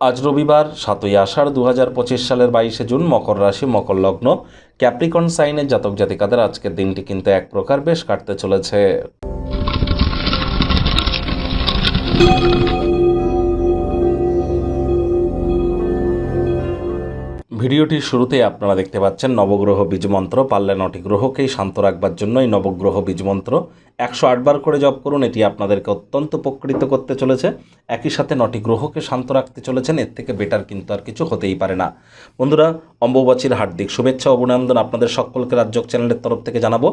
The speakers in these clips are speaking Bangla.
আজ রবিবার, সাতই আষাঢ় দু হাজার পঁচিশ সালের বাইশে জুন মকর রাশি, মকর লগ্ন। ক্যাপ্রিকন সাইনের জাতক জাতিকাদের আজকের দিনটি কিন্তু এক প্রকার বেশ কাটতে চলেছে। ভিডিওটির শুরুতেই আপনারা দেখতে পাচ্ছেন নবগ্রহ বীজমন্ত্র, পারলে নটি গ্রহকেই শান্ত রাখবার জন্য এই নবগ্রহ বীজমন্ত্র। একশো আটবার করে জপ করুন, এটি আপনাদেরকে অত্যন্ত উপকৃত করতে চলেছে। একই সাথে নটি গ্রহকে শান্ত রাখতে চলেছেন, এর থেকে বেটার কিন্তু আর কিছু হতেই পারে না। বন্ধুরা, অম্বুবাচীর হার্দিক শুভেচ্ছা, অভিনন্দন আপনাদের সকলকে রাজ্যক চ্যানেলের তরফ থেকে জানাব।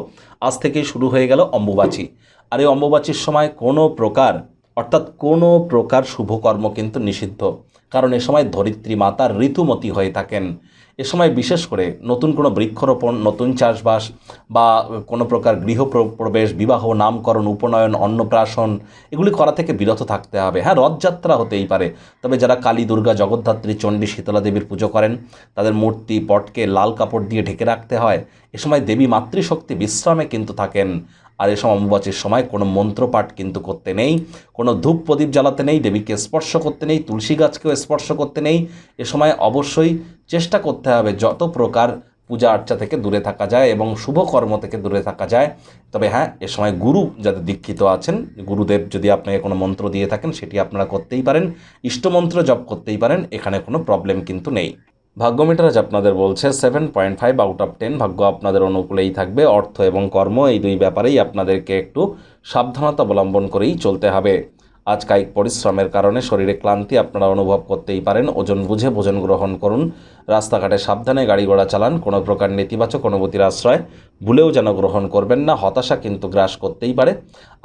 আজ থেকেই শুরু হয়ে গেল অম্বুবাচী। আর এই অম্বুবাচীর সময় কোনো প্রকার, অর্থাৎ কোনো প্রকার শুভকর্ম কিন্তু নিষিদ্ধ। কারণ এ সময় ধরিত্রী মাতা ঋতুমতী হয়ে থাকেন। এ সময় বিশেষ করে নতুন কোনো বৃক্ষরোপণ, নতুন চাষবাস বা কোনো প্রকার গৃহ প্র- প্রবেশ, বিবাহ, নামকরণ, উপনয়ন, অন্নপ্রাশন এগুলি করা থেকে বিরত থাকতে হবে। হ্যাঁ রথযাত্রা হতেই পারে। তবে যারা কালী, দুর্গা, জগদ্ধাত্রী, চণ্ডী শীতলা দেবীর পুজো করেন, তাদের মূর্তি, পটকে লাল কাপড় দিয়ে ঢেকে রাখতে হয়। এ সময় দেবী মাতৃশক্তি বিশ্রামে কিন্তু থাকেন। আর এসব অম্বুবাচীর সময় কোনো মন্ত্রপাঠ কিন্তু করতে নেই, কোনো ধূপ প্রদীপ জ্বালাতে নেই, দেবীকে স্পর্শ করতে নেই, তুলসী গাছকেও স্পর্শ করতে নেই। এ সময় অবশ্যই চেষ্টা করতে হবে যত প্রকার পূজা আর্চা থেকে দূরে থাকা যায় এবং শুভ কর্ম থেকে দূরে থাকা যায়। তবে হ্যাঁ এ সময় গুরু যাদের দীক্ষিত আছেন, গুরুদেব যদি আপনাকে কোনো মন্ত্র দিয়ে থাকেন, সেটি আপনারা করতেই পারেন। ইষ্টমন্ত্র জপ করতেই পারেন, এখানে কোনো প্রবলেম কিন্তু নেই। ভাগ্যমিটার আজ আপনাদের বলছে seven point five out of ten ভাগ্য আপনাদের অনুকূলেই থাকবে। অর্থ এবং কর্ম এই দুই ব্যাপারেই আপনাদেরকে একটু সাবধানতা অবলম্বন করেই চলতে হবে। আজ কায়িক পরিশ্রমের কারণে শরীরে ক্লান্তি আপনারা অনুভব করতেই পারেন। ওজন বুঝে ভোজন গ্রহণ করুন। রাস্তাঘাটে সাবধানে গাড়ি ঘোড়া চালান, কোনো প্রকার নেতিবাচক অনুভূতির আশ্রয় ভুলেও যেন গ্রহণ করবেন না, হতাশা কিন্তু গ্রাস করতেই পারে।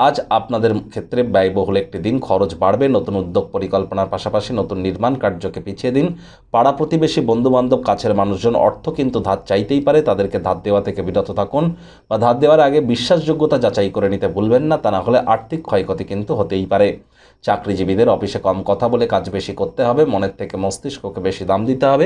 আজ আপনাদের ক্ষেত্রে ব্যয়বহুল একটি দিন, খরচ বাড়বে, নতুন উদ্যোগ পরিকল্পনার পাশাপাশি নতুন নির্মাণ কার্যকে পিছিয়ে দিন। পাড়া প্রতিবেশী, বন্ধুবান্ধব, কাছের মানুষজন, অর্থ কিন্তু ধার চাইতেই পারে, তাদেরকে ধার দেওয়া থেকে বিরত থাকুন বা ধার দেওয়ার আগে বিশ্বাসযোগ্যতা যাচাই করে নিতে ভুলবেন না, তা না হলে আর্থিক ক্ষয়ক্ষতি কিন্তু হতেই পারে। চাকরিজীবীদের অফিসে কম কথা বলে কাজ বেশি করতে হবে, মনের থেকে মস্তিষ্ককে বেশি দাম দিতে হবে।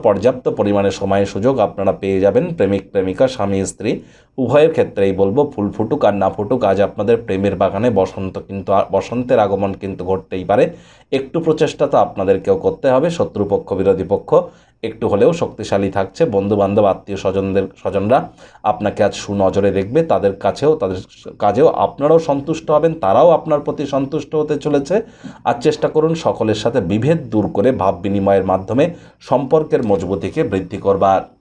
পর্যাপ্ত পরিমাণে সময় সুযোগ আপনারা পেয়ে যাবেন। প্রেমিক, প্রেমিকা, স্বামী, স্ত্রী, উভয়ের ক্ষেত্রেই বলব, ফুল ফুটুক আর না ফুটুক, আজ আপনাদের প্রেমের বাগানে বসন্ত কিন্তু বসন্তের আগমন কিন্তু ঘটতেই পারে। একটু প্রচেষ্টা তো আপনাদেরকেও করতে হবে, শত্রুপক্ষ, বিরোধী পক্ষ একটু হলেও শক্তিশালী থাকছে। বন্ধুবান্ধব, আত্মীয় স্বজনদের, স্বজনরা আপনাকে আজ সুনজরে দেখবে। তাদের কাছেও, তাদের কাজেও আপনারাও সন্তুষ্ট হবেন, তারাও আপনার প্রতি সন্তুষ্ট হতে চলেছে। আর চেষ্টা করুন সকলের সাথে বিভেদ দূর করে ভাব বিনিময়ের মাধ্যমে সম্পর্কের মজবুতিকে বৃদ্ধি করবার।